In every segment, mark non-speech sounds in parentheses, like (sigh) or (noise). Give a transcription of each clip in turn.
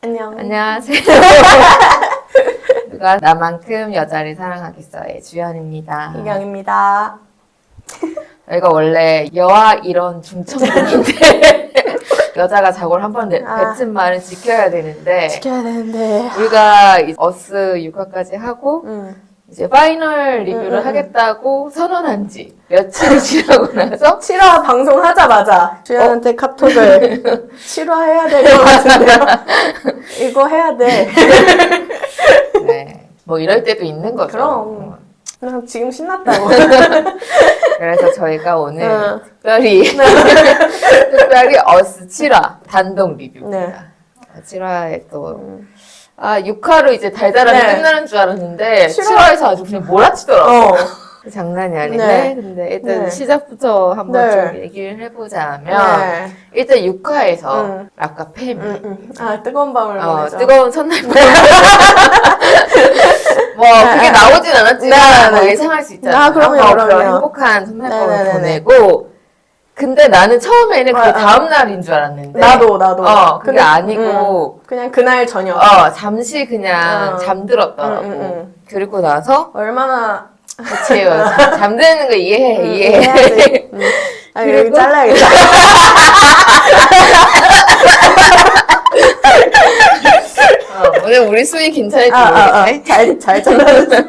안녕. 안녕하세요. (laughs) 누가 나만큼 여자를 사랑하겠어의 주연입니다. 이경입니다. 저희가 원래 여아 이런 중천인데 (laughs) 여자가 자고를 한번 아. 뱉은 말은 지켜야 되는데 지켜야 되는데. 우리가 이 어스 6화까지 하고 응. 이제 파이널 리뷰를 음, 음, 음. 하겠다고 선언한 지 며칠 (laughs) 지나고 나서 7화 방송 하자마자 주연한테 카톡을 (laughs) 7화 해야 될 것 같은데요. (laughs) 이거 해야 돼. 네. 뭐 이럴 때도 있는 거죠. 그럼. 어. 그냥 지금 신났다고. 그래서 저희가 오늘 응. 특별히 특별히 어스 7화 단독 리뷰입니다. 네. 7화에 또 아, 6화로 이제 달달하게 네. 끝나는 줄 알았는데 칠화- 7화에서 아주 그냥 몰아치더라고. 어. 장난이 아닌데. 네. 근데 일단 네. 시작부터 한번 네. 좀 얘기를 해보자면 네. 일단 6화에서 응. 라카 팸이 응, 응. 아, 뜨거운 밤을 어, 보내죠. 뜨거운 첫날 밤. (laughs) 뭐 그게 네. 나오진 않았지만 네, 뭐 네. 예상할 수 있잖아. 아, 그럼요, 어, 그럼요. 그런 행복한 첫날 밤을 네, 네, 네, 보내고 근데 나는 처음에는 그 아, 아. 다음 날인 줄 알았는데 나도, 나도. 어 그게 근데- 아니고 그냥 그날 저녁. 어 잠시 그냥 어. 잠들었더라고. 응, 응, 응. 그리고 나서 얼마나 그치 (laughs) 잠드는 거 이해해 응, 이해해. 응. 아, 그리고- 잘라야겠다. 어, 오늘 우리 수위 괜찮을지 아, 아, 아. 모르겠네. 잘, 잘 잘라졌어.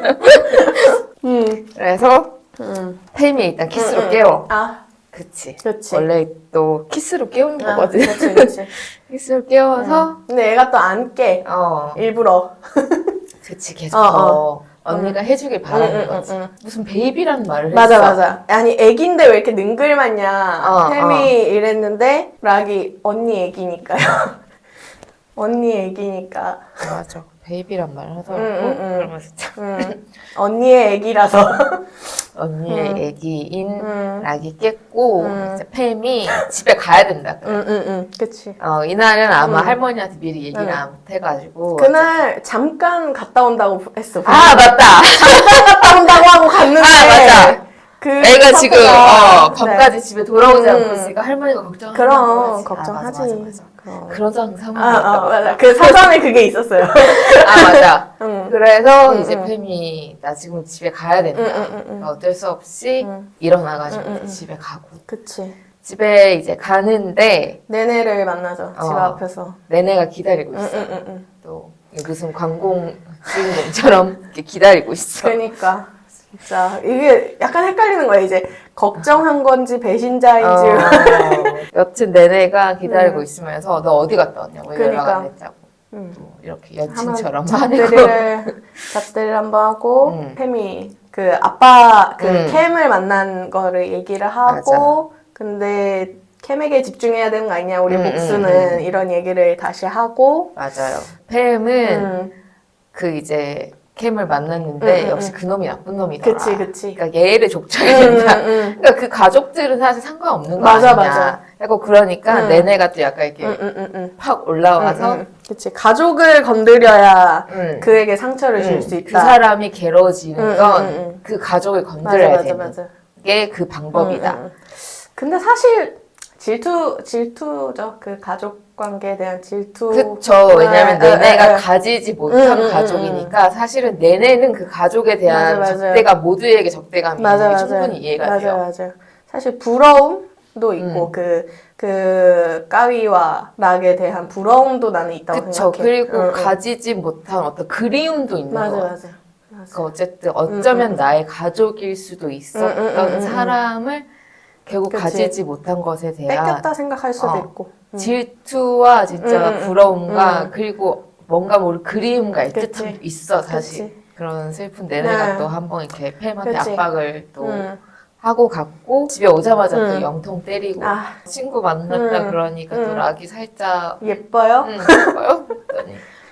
(laughs) 음. 그래서 음. 팸이 일단 키스로 응, 응. 깨워. 아, 그치. 그치. 원래 또 키스로 깨우는 아, 거거든. 그치, 그치. (laughs) 키스로 깨워서 근데 얘가 또 안 깨. 어 일부러. 그치 계속 어, 더 언니가 해주길 바라는 거지. 무슨 베이비라는 말을 맞아, 했어. 맞아. 아니, 애기인데 왜 이렇게 능글맞냐. 어, 햄이 어. 이랬는데, 락이 언니 애기니까요. (laughs) 언니 애기니까. 맞아. 베이비란 말을 하더라고. 응, 응, 응. 그러면서 참 음. 언니의 애기라서. (laughs) 언니의 음. 애기인 음. 락이 깼고 음. 이제 팸이 집에 가야 된다. 응, 응, 응. 그치. 어 이날은 아마 음. 할머니한테 미리 얘기를 응. 안 해가지고 그날 잠깐 갔다 온다고 했어. 아 맞다. (laughs) 갔다 온다고 하고 갔는데. 아, 맞아. 그 애가 지금 어, 밤까지 집에 돌아오지 음. 않고 있으니까 할머니가 걱정하는 그럼 거지. 걱정하지. 아, 맞아, 맞아, 맞아. 그런 아, 상황이 (laughs) 아, 맞아. 그 사전에 그게 있었어요. 아 맞아. 응. 그래서 응, 이제 응. 팸이 나 지금 집에 가야 된다. 응, 응, 응, 응. 어쩔 수 없이 응. 일어나가지고 응, 응, 응. 집에 가고 그치. 집에 이제 가는데 네네를 만나죠. 집 어. 앞에서. 내내가 기다리고 응, 있어. 응, 응, 응. 또 무슨 관공 주인공처럼 (laughs) 이렇게 기다리고 있어. 그러니까. 진짜. 이게 약간 헷갈리는 거야. 이제 걱정한 건지 배신자인지. 어, 여튼 내내가 기다리고 있으면서 너 어디 갔다 왔냐고 연락 그러니까. 안 했다고. 응. 또 이렇게 한번 여친처럼 화내고. 잡대리를 잡대리를 한번 하고 응. 팸이 그 아빠 그 응. 캠을 만난 거를 얘기를 하고 근데 캠에게 집중해야 되는 거 아니냐 우리 응, 복수는 응, 응. 이런 얘기를 다시 하고 맞아요. 팸은 응. 그 이제 캠을 만났는데 응, 응, 역시 응. 그 놈이 나쁜 놈이더라. 그치 그치 그러니까 얘를 족쳐야 응, 된다. 응, 응. 그러니까 그 가족들은 사실 상관없는 거 맞아, 아니냐. 맞아. 약간 그러니까 응. 내내가 또 약간 이렇게 응, 응, 응, 응. 팍 올라와서 응, 응. 그치 가족을 건드려야 응. 그에게 상처를 줄 응. 수그 있다 사람이 괴로워지는 응, 건 응, 응, 그 가족을 맞아 건드려야 맞아 되는 맞아 게그 방법이다. 응, 응, 응. 근데 사실 질투 질투죠 그 가족 관계에 대한 질투 그쵸. 왜냐면 네, 내내가 네, 네. 가지지 못한 응, 응, 가족이니까 사실은 내내는 그 가족에 대한 맞아, 맞아. 적대감 모두에게 적대감이 맞아 맞아 충분히 이해가 맞아 돼요. 맞아 사실 부러움도 있고 음. 그 그 까위와 락에 대한 부러움도 나는 있다고 그쵸. 생각해 그리고 응, 응. 가지지 못한 어떤 그리움도 있는 맞아 거 맞아 맞아 그 어쨌든 어쩌면 음, 음. 나의 가족일 수도 있었던 음, 음, 음, 음. 사람을 결국 그치. 가지지 못한 것에 대한 뺏겼다 생각할 수도 어. 있고 음. 질투와 진짜 음, 음, 음. 부러움과 음. 그리고 뭔가 모를 그리움과 그치. 애틋함도 있어 사실 그치. 그런 슬픈 내내가 네. 또 한 번 이렇게 팸한테 그치. 압박을 또 음. 하고 갔고 집에 오자마자 또 음. 영통 때리고 아 친구 만났다 음. 그러니까 또 음. 락이 살짝 예뻐요 응 예뻐요?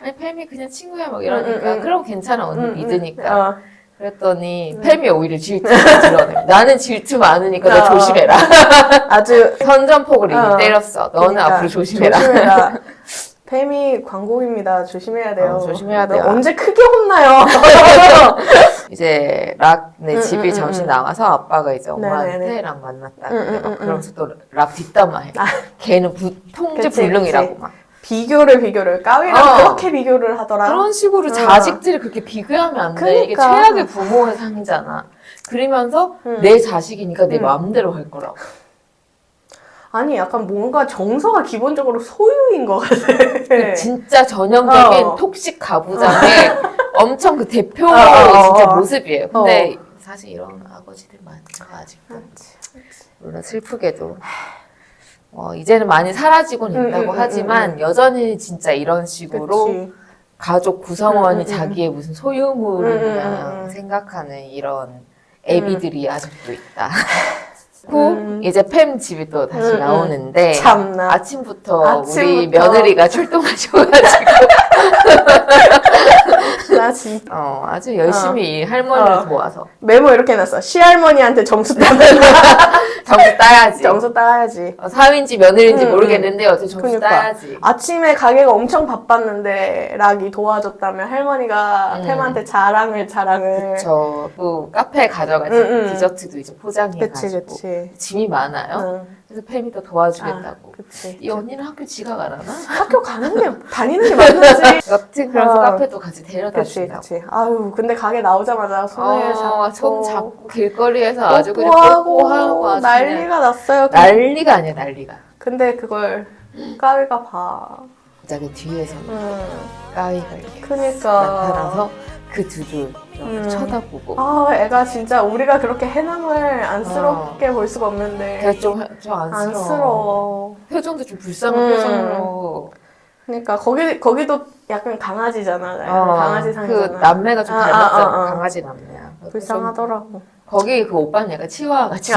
아니 팸이 그냥 친구야 막 이러니까 음, 음, 음. 그럼 괜찮아 언니 음, 음. 믿으니까 어. 그랬더니 팸이 오히려 질투를 드러내 (laughs) 나는 질투 많으니까 너 어. 조심해라 (laughs) 아주 선전폭을 이미 어. 때렸어 너는 그러니까 앞으로 조심해라 조심해라. (laughs) 팸이 광고입니다. 조심해야 돼요. 어, 조심해야 너 돼요. 언제 크게 혼나요? 이제 락네 응, 집이 응, 잠시 응, 나가서 아빠가 이제 엄마한테 네네네. 랑 만났다 근데 막 응, 그러면서 또 락 뒷담화해 아. 걔는 부, 통제 그치, 불능이라고 그치. 막 비교를 비교를 까위랑 어. 그렇게 비교를 하더라. 그런 식으로 어. 자식들을 그렇게 비교하면 안 돼. 이게 그러니까. 최악의 부모의 상이잖아. 그러면서 음. 내 자식이니까 내 음. 마음대로 할 거라고. 아니 약간 뭔가 정서가 기본적으로 소유인 것 같아. 그 (laughs) 진짜 전형적인 어. 톡식 가부장의 (laughs) 엄청 그 대표 어, 어, 진짜 어. 모습이에요. 근데 사실 이런 아버지들 많죠 아직도. 물론 슬프게도. 어, 이제는 많이 사라지고는 음, 있다고 음, 음, 하지만 여전히 진짜 이런 식으로 그치. 가족 구성원이 음, 음, 음. 자기의 무슨 소유물을 음, 음, 그냥 음, 음. 생각하는 이런 애비들이 아직도 있다. (laughs) 고 음. 이제 팸 집이 또 다시 음, 음. 나오는데 참나. 아침부터, 우리 아침부터. 며느리가 출동하셔가지고 (laughs) 나 진짜 어, 아주 열심히 할머니를 어. 도와서 메모 이렇게 해놨어. 시할머니한테 점수 따면 (laughs) 점수 따야지. 점수 따야지. 어, 사위인지 며느리인지 음, 모르겠는데 어쨌든 점수 그러니까. 따야지. 아침에 가게가 엄청 바빴는데 락이 도와줬다면 할머니가 음. 팸한테 자랑을 자랑을. 저또 카페에 가져가서 음, 음. 디저트도 이제 그치 포장해가지고 그치. 짐이 많아요. 응. 그래서 팸이 또 도와주겠다고. 아. 이 언니는 학교 지각 안 하나? 학교 가는 게 (laughs) 다니는 게 맞는지. 여튼 그래서 어. 카페도 같이 데려다 준다고. 그치. 아유 근데 가게 나오자마자 손을 잡고 어, 손 잡고 길거리에서 아주 그냥 뽀뽀하고 뽀뽀하고 아주 난리가 났어요. 난리가 아니야 난리가. 근데 그걸 까위가 봐. 갑자기 뒤에서 음. 까위가 이렇게 그니까. 나타나서 그 두줄 이렇게 음. 쳐다보고 아, 애가 진짜 우리가 그렇게 해남을 안쓰럽게 볼 수가 없는데. 그래서 좀, 좀 안쓰러워. 안쓰러워. 표정도 좀 불쌍한 음. 표정으로 그러니까 거기 거기도 약간 강아지잖아. 약간 어, 강아지 그 상이잖아. 남매가 좀 아, 닮았잖아 아, 아, 아. 강아지 남매야 좀- 불쌍하더라고. 거기 그 오빠는 약간 치와와 같이 (laughs)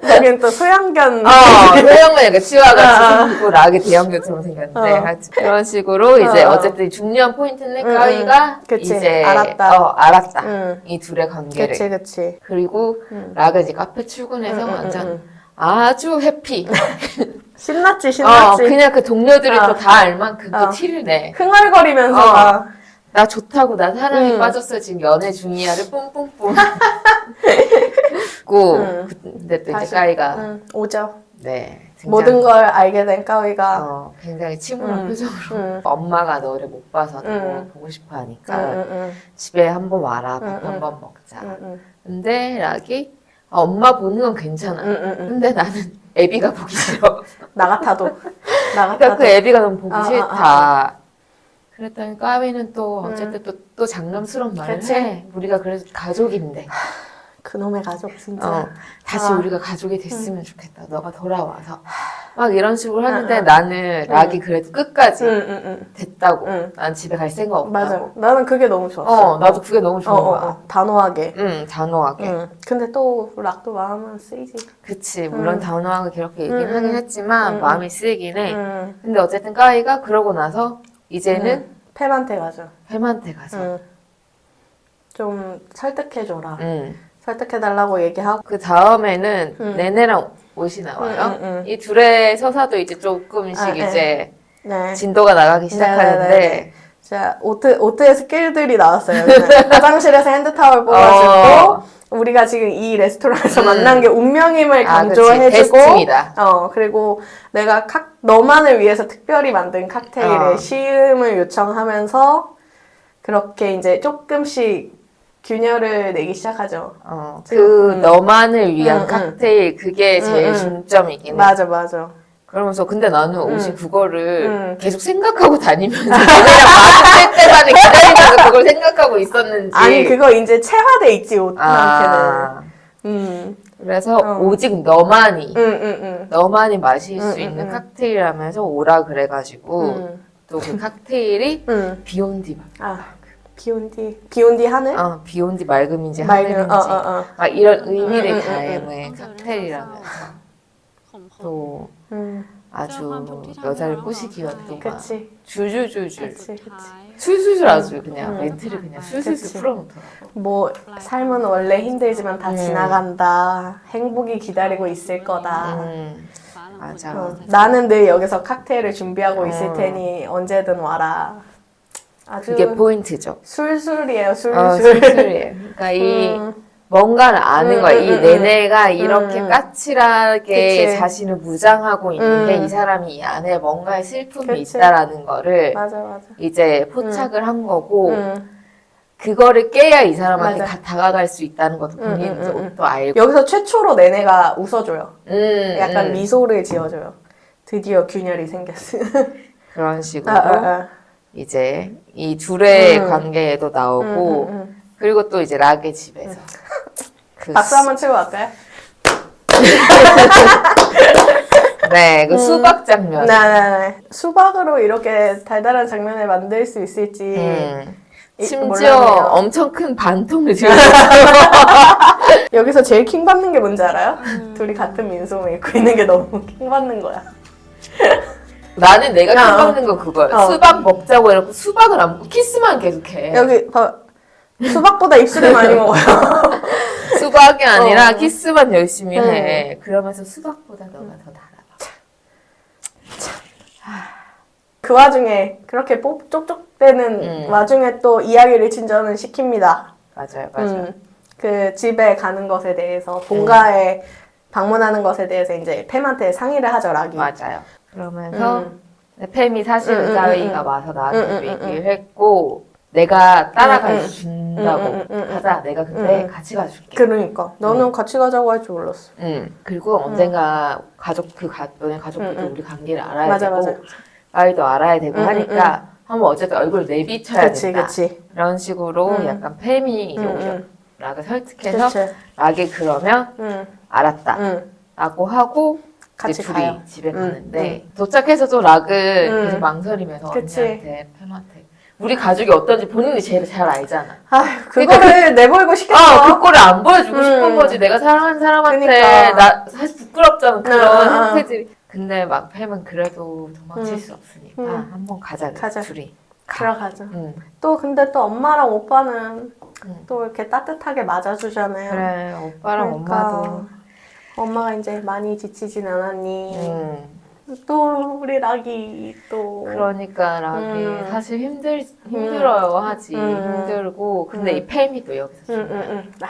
거기는 또 소양견. 어, 소형은 약간 아, 같이 아. 생기고 락이 대형견처럼 생겼는데 어. 하여튼 그런 식으로 이제 어. 어 쨌든 중요한 포인트는 음, 까위가 그치. 이제 알았다. 어, 알았다 응. 이 둘의 관계를 그치 그치. 그리고 응. 락은 이제 카페 출근해서 응, 응, 완전 응, 아주 해피 (laughs) 신났지 어, 신났지. 그냥 그 동료들이 어. 또다 알 만큼 또 어. 티를 내. 흥얼거리면서 어. 막. 나 좋다고 나 사랑에 음. 빠졌어 지금 연애 중이야를 뿜뿜뿜. (laughs) 고 음. 근데 또 이제. 까이가 응, 오죠. 네. 모든 걸 알게 된 까위가. 어, 굉장히 침울한 음. 표정으로 응. 엄마가 너를 못 봐서 너무 음. 보고 싶어 응, 하니까 응, 응, 집에 한번 와라 밥 음, 음. 한번 먹자. 응, 응, 근데 락이 아, 엄마 보는 건 괜찮아. 응, 응, 응. 근데 나는 애비가 보기 싫어. (laughs) 나 같아도. 나 그러니까 같아도. 그 애비가 너무 보기 아, 아, 싫다. 그랬더니 까비는 또 음. 어쨌든 또, 또 장남스러운 말을 그치. 해. 우리가 그래서 가족인데 그놈의 가족 진짜. 어, 다시 아. 우리가 가족이 됐으면 좋겠다. 너가 돌아와서 막 이런 식으로 하는데 응, 응. 나는 락이 그래도 끝까지 응, 응, 응. 됐다고. 응. 난 집에 갈 생각 없다고. 맞아. 나는 그게 너무 좋았어. 어, 나도 그게 너무 어, 좋은 어, 거야. 어. 단호하게. 응, 단호하게. 응. 근데 또 락도 마음은 쓰이지. 그치. 물론 음. 단호하게 그렇게 얘기는 음, 하긴 음. 했지만 음, 마음이 쓰이긴 해. 응. 근데 어쨌든 까이가 그러고 나서 이제는 응. 팸한테 가죠. 햄한테 가서 응. 좀 설득해줘라. 응. 설득해달라고 얘기하고. 그 다음에는 음. 네네랑 옷이 나와요. 음, 음, 음. 이 둘의 서사도 이제 조금씩 아, 네. 이제 네. 진도가 나가기 시작하는데 네네네. 자, 오트, 오트의 스킬들이 나왔어요. 화장실에서 핸드타월 (laughs) 뽑아주고, 어. 우리가 지금 이 레스토랑에서 음. 만난 게 운명임을 아. 강조해주고, 데스티니다. 어, 그리고 내가 칵, 너만을 위해서 특별히 만든 칵테일의 어. 시음을 요청하면서, 그렇게 이제 조금씩 균열을 내기 시작하죠. 어, 그 음. 너만을 위한 음, 음. 칵테일 그게 제일 음, 음. 중점이긴 해. 맞아, 맞아. 그러면서 근데 나는 옷이 음. 그거를 음. 계속 생각하고 다니면서 (laughs) 그냥 마주칠 때만 기다리면서 그걸 생각하고 있었는지. 아니, 그거 이제 체화돼 있지, 오트한테는. 아, 음, 그래서 어. 오직 너만이 음, 음, 음. 너만이 마실 음, 수 음, 있는 음. 칵테일하면서 오라 그래가지고 음, 또그 칵테일이 음. 비욘디 아, 비온디, 비온디 하늘? 어, 비욘디 맑음인지 맑은, 하늘인지 어, 어, 어. 막 이런 의미를 음, 음, 가해의 칵테일이라면서 또 음, 아주 여자를 꼬시기 위한 또막 그치, 줄줄줄줄 그치, 그치. 술술술 아주 그냥 음. 멘트를 그냥 술술술 그치. 풀어놓더라고 뭐, 삶은 원래 힘들지만 다 음. 지나간다. 행복이 기다리고 있을 거다. 음, 맞아 어, 나는 늘 여기서 칵테일을 준비하고 있을 어. 테니 언제든 와라. 아주 그게 포인트죠 술술이에요, 술술. 어, 술술이에요 그러니까 이 음, 뭔가를 아는 음, 거야. 음, 이 음, 내내가 이렇게 음. 까칠하게 그치. 자신을 무장하고 있는 게 음. 이 사람이 이 안에 뭔가의 슬픔이 그치. 있다라는 거를 맞아 맞아. 이제 포착을 한 거고 음. 그거를 깨야 이 사람한테. 가- 다가갈 수 있다는 것도 음, 본인도 음, 음, 또 알고 여기서 최초로 내내가 웃어줘요. 음, 약간 음. 미소를 지어줘요. 드디어 균열이 생겼어. (laughs) 그런 식으로 아, 아, 아. 이제 이 둘의 음. 관계에도 나오고 음, 음, 음. 그리고 또 이제 락의 집에서 그 박수 한번 치고 갈까요? (laughs) 네, 그 수박 장면. 음. 네네네. 수박으로 이렇게 달달한 장면을 만들 수 있을지. 음. 이- 심지어 몰랐네요. 엄청 큰 반통을 들고 (laughs) 여기서 제일 킹 받는 게 뭔지 알아요? 음. 둘이 같은 민소을 입고 있는 게 너무 (laughs) 킹 받는 거야. 나는 내가 어. 킹받는 거 그거야. 어. 수박 먹자고 해놓고 수박을 안 먹고 키스만 계속해. 여기 봐. 수박보다 입술을 많이 먹어요. 수박이 아니라 어. 키스만 열심히 해. 그러면서 수박보다 너가 더 달아. 그 와중에 그렇게 뽁 쪽쪽대는 음. 와중에 또 이야기를 진전을 시킵니다. 맞아요, 맞아요. 음, 그 집에 가는 것에 대해서 본가에 방문하는 것에 대해서 이제 팸한테 상의를 하죠 락이. 맞아요. 그러면서 음. 팸이 사실 음, 음, 의사회의가 음, 와서 나한테 음, 음, 얘기를 했고 내가 음. 수 준다고 음, 음, 음, 음. 하자. 내가 근데 음. 같이 가줄게. 그러니까 너는 음. 같이 가자고 할 줄 몰랐어. 응. 그리고 언젠가 가족 그 가, 너네 가족들도 음, 음. 우리 관계를 알아야 맞아, 되고 맞아. 아이도 알아야 되고 음, 하니까 한번 어쨌든 얼굴 내비쳐야 그렇지, 된다. 그렇지. 이런 식으로 음. 약간 팸이 이제 음, 오죠. 음. 락을 설득해서 그렇지. 락이 그러면 응, 알았다. 응. 라고 하고 같이 둘이 가요. 집에 음, 가는데 도착해서도 락을 음. 계속 망설이면서 그치. 언니한테 팸한테 우리 가족이 어떤지 본인이 제일 잘 알잖아. 아휴, 그거를 내보이고 싶겠어. 아, 그 꼴을 안 보여주고 음. 싶은 거지. 내가 사랑하는 사람한테 그러니까. 나 사실 부끄럽잖아. 그런 아, 아, 아. 형태들이. 근데 막 팸은 그래도 도망칠 음. 수 없으니까 음. 한번 가자. 가자. 둘이. 들어가자. 응. 또 근데 또 엄마랑 오빠는 응. 또 이렇게 따뜻하게 맞아주잖아요. 그래 오빠랑 그러니까 엄마도. 엄마가 이제 많이 지치진 않았니? 응. 또 우리 락이 또 그러니까 락이 음. 사실 힘들 힘들어요 하지 음. 힘들고 근데 음. 이 팸이 또 여기서 중요해. 응. 아,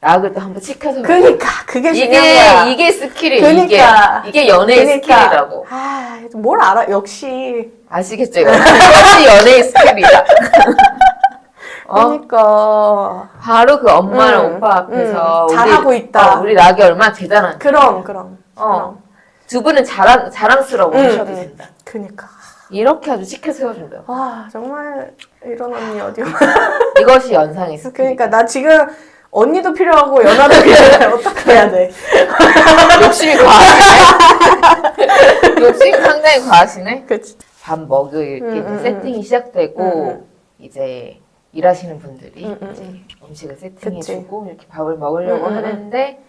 락을 또 한번 지켜서 그니까 그게 중요한 이게 거야. 이게 스킬이 그러니까. 이게 이게 연애의 그러니까. 스킬이라고 아, 뭘 알아? 역시. 아시겠죠? 이거? 역시 연애의 스킬이다. (laughs) 어? 그러니까 바로 그 엄마랑 음, 오빠 앞에서 음, 우리- 잘하고 있다. 어, 우리 락이 얼마나 대단한. 그럼 그럼. 어. 두 분은 자랑 음, 음. 된다. 그니까. 이렇게 아주 지켜 세워준다. 와 정말 이런 언니 어디? (laughs) 이것이 연상의 스킬. 그러니까 나 지금 언니도 필요하고 연하도 필요해. (laughs) 어떻게 해야 돼? (laughs) 욕심이 과하시네. 욕심 상당히 과하시네. 그치. 밥 먹을 이렇게 음, 음, 세팅이 시작되고 음, 음. 이제 일하시는 분들이 음, 음, 이제 음. 음식을 세팅해주고 이렇게 밥을 먹으려고 음, 음, 음. 하는데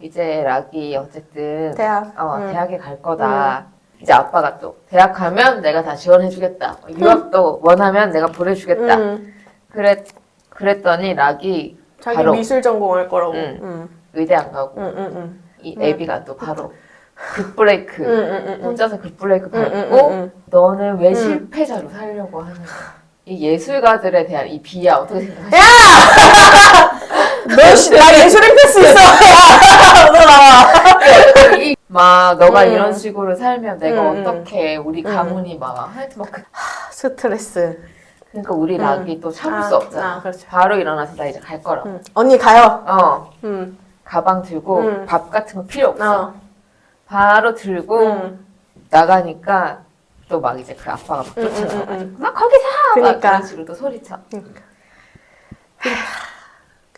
이제 락이 어쨌든 대학. 어, 음. 대학에 갈 거다. 이제 아빠가 또 대학 가면 내가 다 지원해주겠다. 유학도 원하면 내가 보내주겠다. 음. 그랬 그랬더니 락이 자기 바로. 미술 전공할 거라고. 음. 음. 의대 안 가고 음, 음, 음. 이 음. 애비가 또 바로 급브레이크 음, 음, 음, 음. 혼자서 급브레이크 음, 밟고 음, 음, 음. 너는 왜 음. 실패자로 살려고 하는가? 이 예술가들에 대한 이 비하 어떻게 생각하세요? (laughs) 너, 씨, 나 예술인 패스 있어! 너 나와. 이- 막 너가 음. 이런 식으로 살면 내가 음, 음. 어떻게 우리 음. 가문이 막 하여튼 막 그- 스트레스. 그러니까 우리 음. 락이 또 참을 아, 수 없잖아. 아, 그렇죠. 바로 일어나서 나 이제 갈 거라고. 음. 언니 가요. 어 음. 가방 들고 음. 밥 같은 거 필요 없어. 어. 바로 들고 음. 나가니까 또 막 이제 그 아빠가 막 음, 음, 음, 음. 막 거기 사! 막 그니까. 그런 식으로 또 소리쳐.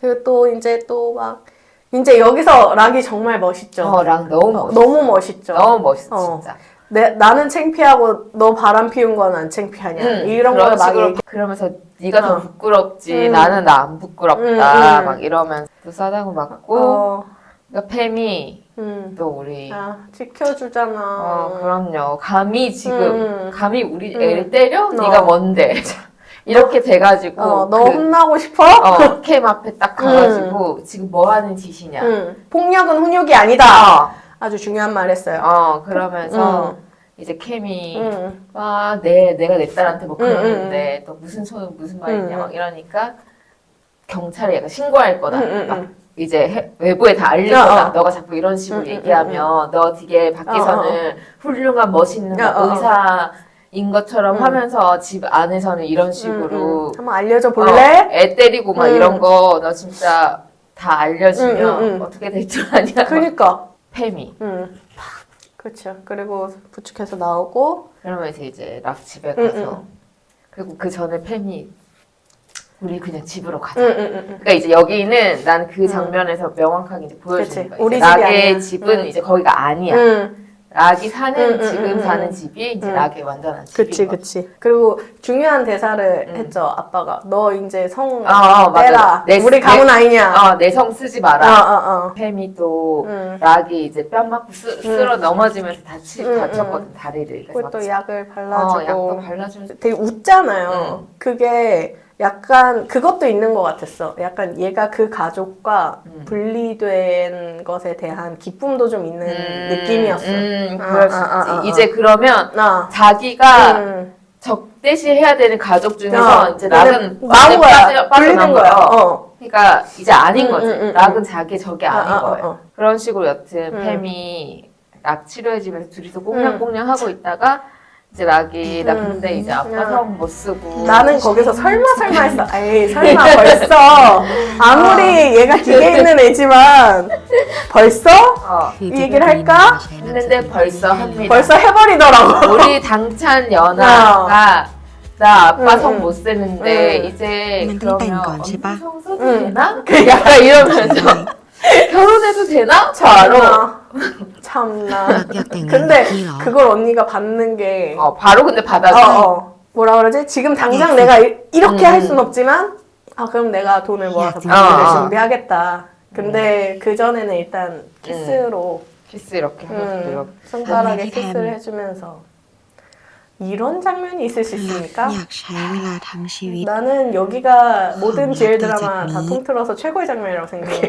그리고 또 이제 또 막, 이제 여기서 락이 정말 멋있죠. 어, 랑 너무 어, 멋있어. 너무 멋있죠. 너무 멋있어, 어. 진짜. 내, 나는 창피하고 너 바람 피운 건 안 창피하냐. 응, 이런 그런 걸막 식으로 얘기. 그러면서 네가 더 어. 부끄럽지 음. 나는 나 안 부끄럽다 음, 음. 막 이러면서 또 싸다고 맞고 어, 그러니까 팸이 음. 또 우리 아, 지켜주잖아. 어 그럼요 감히 지금 음. 감히 우리 음. 애를 때려 어. 네가 뭔데 (laughs) 이렇게 돼가지고 어, 너 그, 혼나고 싶어? 어, (laughs) 캠 앞에 딱 가가지고 지금 뭐 하는 짓이냐 응. 폭력은 훈육이 아니다. 어, 아주 중요한 말 했어요. 어 그러면서 음. 이제 캠이 응. 와, 내, 내가 내 딸한테 뭐 음, 그러는데 또 무슨 소 무슨 말이냐 음, 막 이러니까 경찰에 약간 신고할 거다. 응, 응, 막 응. 이제 해- 외부에 다 알릴 거다. 어, 어. 너가 자꾸 이런 식으로 음, 음, 얘기하면 너 되게 밖에서는 훌륭한 멋있는 어, 어, 어. 의사 인 것처럼 음. 하면서 집 안에서는 이런 식으로 음, 음. 한번 알려줘 어, 볼래? 애 때리고 막 음. 이런 거 너 진짜 다 알려주면 음, 음, 음. 어떻게 될 줄 아냐. (laughs) 그니까. 페미. 음. 그렇죠. 그리고 부축해서 나오고. 그러면서 이제 락 집에 음, 가서 음. 그리고 그 전에 팸이 우리 그냥 집으로 가자. 응, 응, 응, 응. 그러니까 이제 여기는 난 그 장면에서 명확하게 이제 보여주는 음. 그치. 거야. 우리 집이 락의 아니야. 집은 응. 이제 거기가 아니야. 응. 락이 사는 응, 응, 지금 응, 사는 응. 집이 이제 응. 락의 완전한 집인 그치, 거야. 그치. 그리고 중요한 대사를 응. 했죠, 아빠가. 너 이제 성 어, 어, 맞아. 떼라. 내- 우리 가문 내- 아니냐. 어, 내 성 쓰지 어, 마라. 어, 어. 팸이 또 응. 락이 이제 뺨 맞고 쓰, 쓸어 넘어지면서 다치, 응, 다쳤거든 다리를. 그리고 또 약을 어, 발라주고. 약도 발라주면서 되게 웃잖아요. 그게 약간 그것도 있는 것 같았어. 약간 얘가 그 가족과 음. 분리된 것에 대한 기쁨도 좀 있는 느낌이었어. 음, 아, 그럴 수 아, 아, 있지. 아, 아. 이제 그러면 나. 자기가 음. 적대시 해야 되는 가족 중에서 어, 이제 락은 나온 거야. 빠져- 빠져나온 분리된 거야. 어. 그러니까 이제 아닌 음, 거지. 음, 음, 락은 음. 자기 적이 아, 아닌 아, 아, 거예요. 어. 그런 식으로 여튼 음. 팸이 락 치료해주면서 둘이서 꽁냥꽁냥 하고 있다가 이제 락이 나 음. 이제 아빠 음. 성못 쓰고 나는 거기서 설마 설마 했어. (laughs) 에이 설마 벌써 아무리 얘가 기계 있는 애지만 벌써 어, 이 얘기를 할까? 했는데 벌써 합니다. 벌써 해버리더라고. 우리 당찬 연하가 나 아빠 응, 성 응. 못 쓰는데 응. 이제 음, 그러면 언니 제발. 성 써도 응. 되나? 약간 이러면서 (laughs) 결혼해도 되나? 바로 참나. 참나. 근데 근데 그 그걸 언니가 받는 게 어 바로 근데 어, 받아줘. 어. 뭐라 그러지? 지금 당장 예. 내가 이- 이렇게 음. 할 순 없지만 아 그럼 내가 돈을 모아서 예. 방문을 어, 어. 준비하겠다. 근데 그 전에는 일단 키스로 키스 이렇게 하고 음, 이렇게. 손가락에 언니 키스를 햄. 해주면서 이런 장면이 있을 수 있습니까? อยากใช้เวลาทั้งชีวิต 나는 여기가 모든 음, GL 또 드라마 다 재밌니? 통틀어서 최고의 장면이라고 생각해.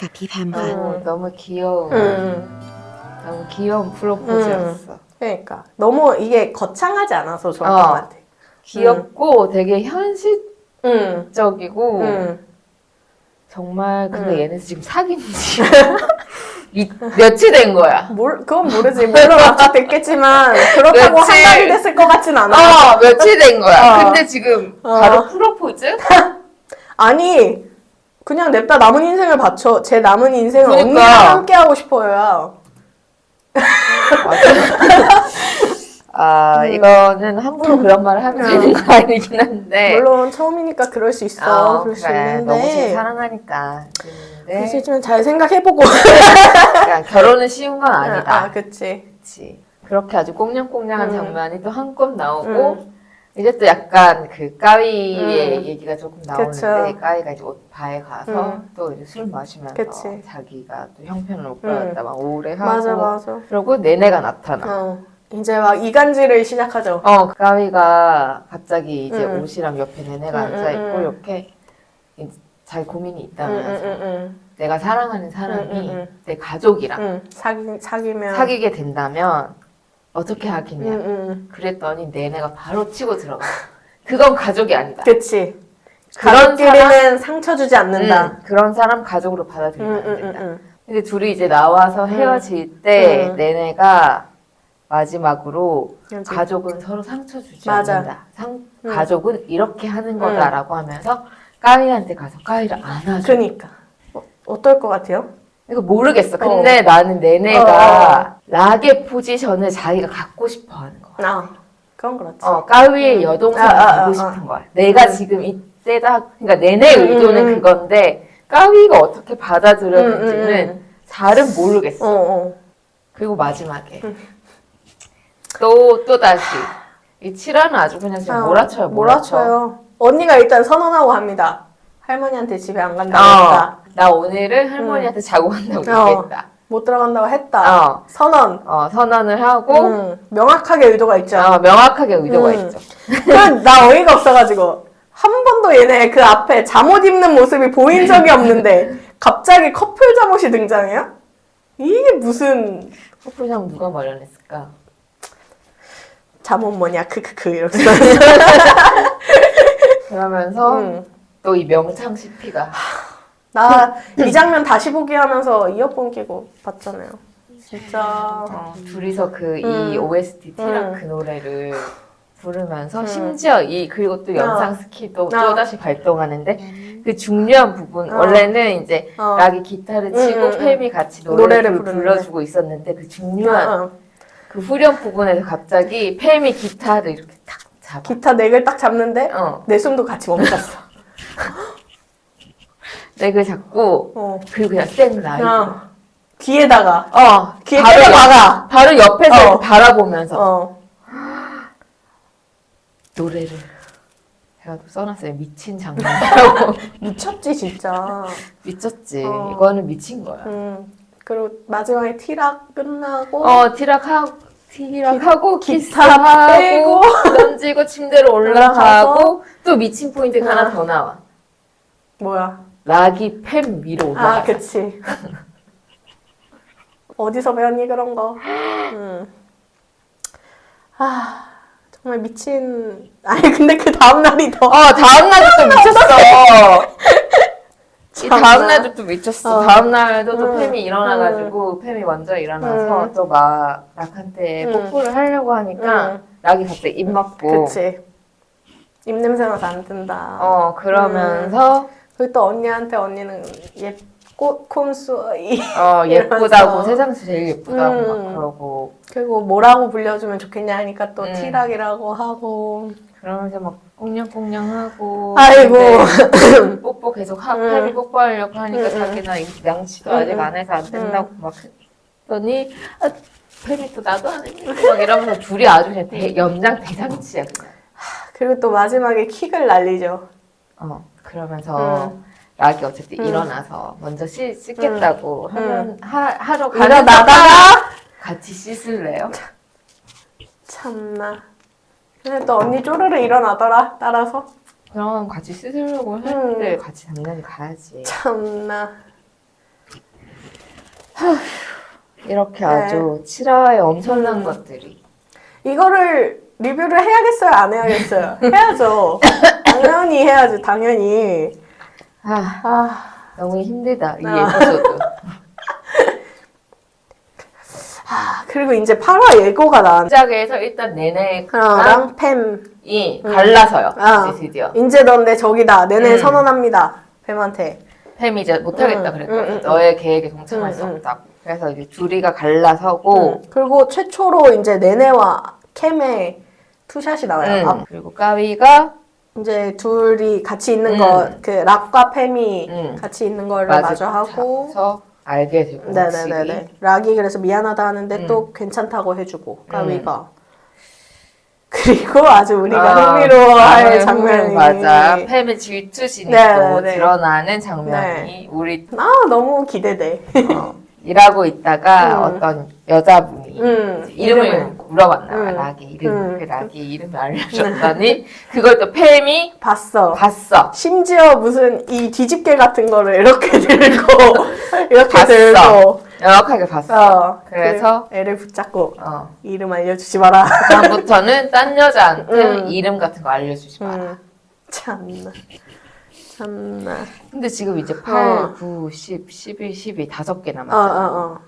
กับพี่แพมค่ะ 너무 너무 귀여운 음, 너무 귀여운 프로포즈였어. 그러니까 너무 이게 거창하지 않아서 좋았던 어. 것 같아. 귀엽고 되게 현실적이고 응, 응. 정말 근데 음. 얘네 지금 사귄 지 (laughs) 이- 며칠 된 거야. 뭘 그건 모르지. 물론 압축됐겠지만 그렇다고 한 그치. 달이 됐을 것 같진 않아. 어 며칠 된 거야. 어. 근데 지금 어. 바로 프로포즈? (laughs) 아니 그냥 냅다 남은 인생을 바쳐. 제 남은 인생을 그러니까. 언니랑 함께 하고 싶어요. 아 이거는 함부로 그런 말을 하면 되는 거 아니긴 한데. 물론 처음이니까 그럴 수 있어. 네. 어, 그럴 수 그래. 있는데. 너무 지금 사랑하니까. 그럴 수 근데 있지만 잘 생각해보고. 그러니까 결혼은 쉬운 건 아니다. 아, 그치. 그치. 그렇게 아주 꽁냥꽁냥한 음. 장면이 또 한껏 나오고 음. 이제 또 약간 그 까위의 음. 얘기가 조금 그쵸. 나오는데 까위가 이제 옷 바에 가서 음. 또 이제 술 마시면서 그치. 자기가 또 형편을 못 받았다 막 오래하고 맞아, 맞아. 그러고 내내가 나타나. 어. 이제 막 이간질을 시작하죠. 어, 그 까위가 갑자기 이제 음. 옷이랑 옆에 내내가 음, 앉아 있고 음, 음. 이렇게 이제 자기 고민이 응, 있다면서 응, 응, 내가 사랑하는 사람이 음, 음, 음. 내 가족이랑 응. 사기, 사귀면. 사귀게 된다면 어떻게 하겠냐. 응, 응. 그랬더니 내내가 바로 치고 들어가. 그건 가족이 아니다. 그치. 그런 가족끼리는 상처 주지 않는다. 응, 그런 사람 가족으로 응, 받아들이면 안 응, 된다. 응, 근데 둘이 이제 나와서 음. 헤어질 때 음. 내내가 마지막으로 응. 가족은 서로 상처 주지 맞아. 않는다. 상, 음. 가족은 이렇게 하는 거다라고 하면서 까이한테 가서 까이를 안아줘. 그니까. 어, 어떨 것 같아요? 이거 모르겠어. 근데 나는 내내가 락의 포지션을 자기가 갖고 싶어 하는 거야. 아, 그건 그렇지. 어, 까위의 여동생이 아, 아, 되고 아, 싶은 거야. 내가 음. 지금 이때다, 그러니까 내내 음, 의도는 음, 음. 그건데, 까위가 어떻게 응, 받아들였는지는 응, 응. 잘은 모르겠어. 어, 어. 그리고 마지막에. 또, 또 다시. 이 7화는 아주 그냥 지금 아, 몰아쳐요, 몰아쳐. 몰아쳐요. 언니가 일단 선언하고 합니다. 할머니한테 집에 안 간다고 어, 했다. 나 오늘은 할머니한테 자고 간다고 어. 얘기했다. 못 들어간다고 했다. 어, 선언. 어, 선언을 하고, 음, 명확하게 의도가 있죠. 어, 명확하게 의도가 음. 있죠. 그건 나 어이가 없어가지고 한 번도 얘네 그 앞에 잠옷 입는 모습이 보인 적이 없는데 (laughs) 갑자기 커플 잠옷이 등장해요? 이게 무슨 커플장 누가 마련했을까? 잠옷 뭐냐 크크크 이렇게 (laughs) 그러면서 음. 또 이 명창 CP가 나 이 장면 다시 보기 하면서 이어폰 끼고 봤잖아요. 진짜. 어, 둘이서 그 이 음. OST 티락 음. 그 노래를 부르면서 심지어 이 그리고 또 영상 스킬도 어. 또다시 발동하는데 그 중요한 부분 어. 원래는 이제 어. 락이 기타를 치고 음, 음, 음. 팸이 같이 노래를 노래를 부르는데. 불러주고 있었는데 그 중요한 어, 어. 그 후렴 부분에서 갑자기 팸이 기타를 이렇게 탁 잡아. 기타 넥을 딱 잡는데 어, 내 숨도 같이 멈췄어. (laughs) 넥을 잡고 어. 그리고 그냥 쌩 라이브. 어. 귀에다가 어, 귀에 바로 때려 박아. 바로 옆에서 어. 이렇게 바라보면서 어. 노래를 제가 또 써놨어요. 미친 장면이라고. (laughs) 미쳤지 진짜. 미쳤지. 어. 이거는 미친 거야. 음. 그리고 마지막에 티락 끝나고 어, 티락하고, 티락하고, 기타 키스하고, 빼고. (laughs) 던지고, 침대로 올라가서. 올라가고, 또 미친 포인트가 어. 하나 더 나와. 뭐야? 락이 팸 위로 올라가. 아, 그치. 어디서 배웠니 그런 거? 음. 아 정말 미친. 아니 근데 그 다음 날이 더. 어, 다음날도 또 미쳤어. (laughs) 이. 다음날도 또 미쳤어. 어. 다음날도 또 음. 팸이 일어나가지고, 팸이 먼저 일어나서 음. 또 막 락한테 음. 뽀뽀를 하려고 하니까, 음. 락이 갑자기 입 막고, 그치. 입 냄새 나서 안 든다. 어, 그러면서, 그리고 또 언니한테 언니는 예꽃 콘수 이 어, (laughs) 이러면서. 예쁘다고, 세상에서 제일 예쁘다고 음. 막 그러고, 그리고 뭐라고 불려주면 좋겠냐 하니까 또 음. 티락이라고 하고. 그러면서 막 꽁냥꽁냥하고 아이고. 근데 (laughs) 뽀뽀 계속 하, 음. 햄이 뽀뽀하려고 하니까 음, 음. 자기나 이 양치도 음, 아직 음. 안 해서 안 된다고 막 했더니 아, 햄이 또 나도 안 했는데 막 이러면서 둘이 아주 그냥 대, 연장 대상치야 그냥 그리고 또 마지막에 킥을 날리죠. 어 그러면서 음. 락이 어쨌든 음. 일어나서 먼저 씻, 씻겠다고 하면 하, 하러 가는 일어나다가 같이 씻을래요? 참나. 근데 또 언니 쪼르르 일어나더라 따라서. 그럼 같이 씻으려고 했는데 음. 같이 당연히 가야지 참나. 이렇게 네. 아주 칠화에 엄청난 음. 것들이 이거를 리뷰를 해야겠어요? 안 해야겠어요? 해야죠. 당연히 해야지, 당연히. 아 아, 너무 힘들다 이 아. 에피소드. 아, 그리고 이제 8화 예고가 나왔는데. 시작에서 일단 내내랑 랑 팸. 이 갈라서요. 아. 이제 드디어 인제 넌내 적이다. 내내 음. 선언합니다. 팸한테. 팸이 이제 못하겠다 음, 그랬거든. 음, 음, 너의 계획에 동참할 음, 수 음. 없다고. 그래서 이제 둘이가 갈라서고 음. 그리고 최초로 이제 네네와 캠의 투샷이 나와요. 음. 아, 그리고 까위가 이제 둘이 같이 있는 음. 거, 그 락과 팸이 음. 같이 있는 거를 마주 하고. 서 알게 되고 네네네네. 확실히. 락이 그래서 미안하다 하는데 음. 또 괜찮다고 해주고 까위가. (laughs) 그리고 아주 우리가 아, 흥미로워할 아, 장면이 맞아. 팸의 질투심이 네, 또 네. 드러나는 장면이 우리 아 너무 기대돼. 어, (laughs) 일하고 있다가 음. 어떤 여자분이 음, 이름을 이름을. 물어봤나 봐. 음. 락이 이름 음. 그 락이 이름을 알려줬더니 그걸 또 팸이 봤어. 봤어. 심지어 무슨 이 뒤집개 같은 거를 이렇게 (laughs) 들고 이렇게 봤어. 들고 명확하게 봤어. 어, 그래서? 그 애를 붙잡고 어. 이름 알려주지 마라. 다음부터는 딴 여자한테 음. 이름 같은 거 알려주지 마라. 음, 참나. 참나. 근데 지금 이제 8, 어. 9, 10, 11, 12 다섯 개 어, 남았잖아. 어, 어.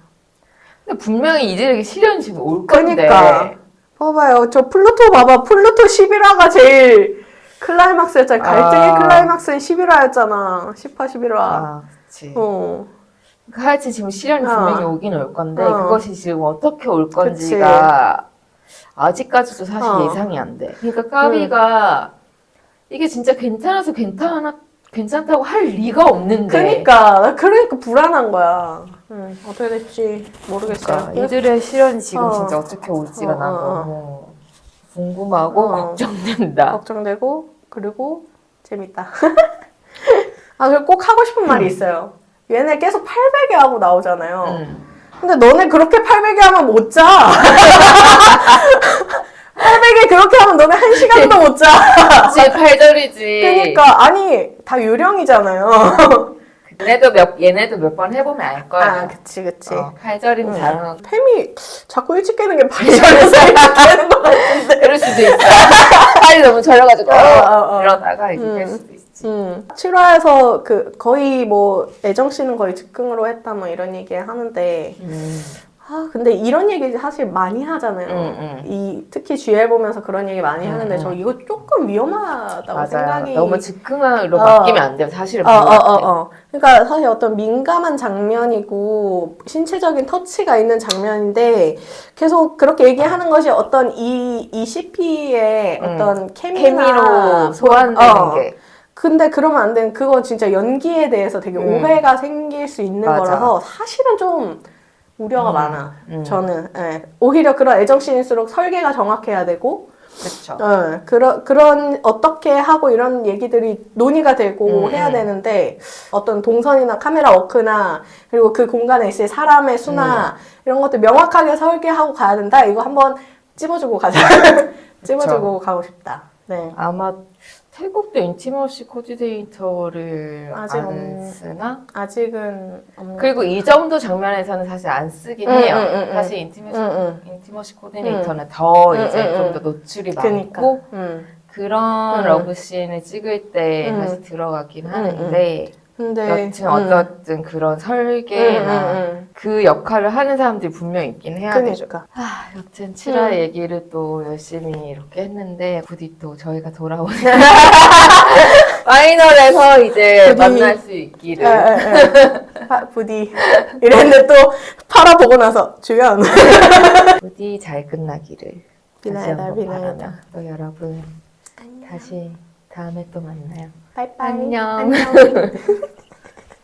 근데 분명히 이들에게 시련이 지금 올 건데. 그러니까. 봐봐요. 저 플루토 봐봐. 플루토 11화가 제일 클라이막스였잖아. 갈등의 아. 클라이막스는 11화였잖아. 10화, 11화. 아, 그치. 어. 그 하여튼 지금 시련이 어. 분명히 오긴 올 건데 어. 그것이 지금 어떻게 올 건지가 아직까지도 사실 어. 예상이 안 돼. 그러니까 까비가 이게 진짜 괜찮아서 괜찮아 괜찮다고 할 리가 없는데. 그러니까. 나 그러니까 불안한 거야. 응. 어떻게 될지 모르겠어요. 그러니까 이들의 시련이 지금 어. 진짜 어떻게 올지가 어, 난 어, 어. 너무 궁금하고 어. 걱정된다. 걱정되고, 그리고 재밌다. (laughs) 아, 그리고 꼭 하고 싶은 말이 있어요. 얘네 계속 800에 하고 나오잖아요. 음. 근데 너네 그렇게 800에 하면 못 자. (laughs) 800에 그렇게 하면 너네 한 시간도 못 자. 그치 팔절이지. 그러니까 아니 다 유령이잖아요. 얘네도 몇 얘네도 몇 번 해보면 알 거야. 아, 그치 그치. 어, 팔절이면 응. 잘하는 팸이 자꾸 일찍 깨는 게 발전해서 (laughs) 일찍 깨는 것 같은데. 그럴 수도 있어. 팔이 너무 절려가지고 어, 어, 어. 이러다가 이렇게 음. 될 수도 있어. 음. 7화에서 그 거의 뭐 애정 씨는 거의 즉흥으로 했다 뭐 이런 얘기 하는데 음. 아 근데 이런 얘기 사실 많이 하잖아요. 음, 음. 이 특히 GL 보면서 그런 얘기 많이 음, 하는데 음. 저 이거 조금 위험하다고 맞아요. 생각이 너무 즉흥으로 어. 바뀌면 안 돼요. 사실은 어, 어. 어, 어. 그러니까 사실 어떤 민감한 장면이고 신체적인 터치가 있는 장면인데 계속 그렇게 얘기하는 것이 어떤 이, 이 CP의 음. 어떤 케미나 케미로 소환되는 어. 게 근데 그러면 안 되는 그건 진짜 연기에 대해서 되게 음. 오해가 생길 수 있는 맞아. 거라서 사실은 좀 우려가 음. 많아. 음. 저는 예. 오히려 그런 애정씬일수록 설계가 정확해야 되고 그렇죠. 어, 그런 그런 어떻게 하고 이런 얘기들이 논의가 되고 음, 해야 음. 되는데 어떤 동선이나 카메라 워크나 그리고 그 공간에 있을 사람의 수나 음. 이런 것들 명확하게 설계하고 가야 된다. 이거 한번 찝어주고 가자. (laughs) 찝어주고 가고 싶다. 네. 아마 태국도 인티머시 코디네이터를 아직 안 없- 쓰나? 아직은 없는. 그리고 이 정도 장면에서는 사실 안 쓰긴 음, 해요. 음, 음, 음. 사실 인티머시, 음, 음. 인티머시 코디네이터는 더 음, 이제 음, 좀 음. 더 노출이 그니까. 많고 음. 그런 음. 러브씬을 찍을 때 음. 다시 들어가긴 음, 하는데 근데 여튼 음. 어쨌든 그런 설계나 음, 음, 그 역할을 하는 사람들이 분명 있긴 음. 해야 되죠. 그니까. 아, 여튼 7화 음. 얘기를 또 열심히 이렇게 했는데 부디 또 저희가 돌아오는 (laughs) 파이널에서 이제 부디. 만날 수 있기를. 아, 부디 이랬는데 또 팔아보고 나서 주연. (laughs) 부디 잘 끝나기를 다시 비나이다, 한번 비나이다. 바라며 또 여러분 다시 다음에 또 만나요. 빠이빠이. 안녕. 안녕. (laughs)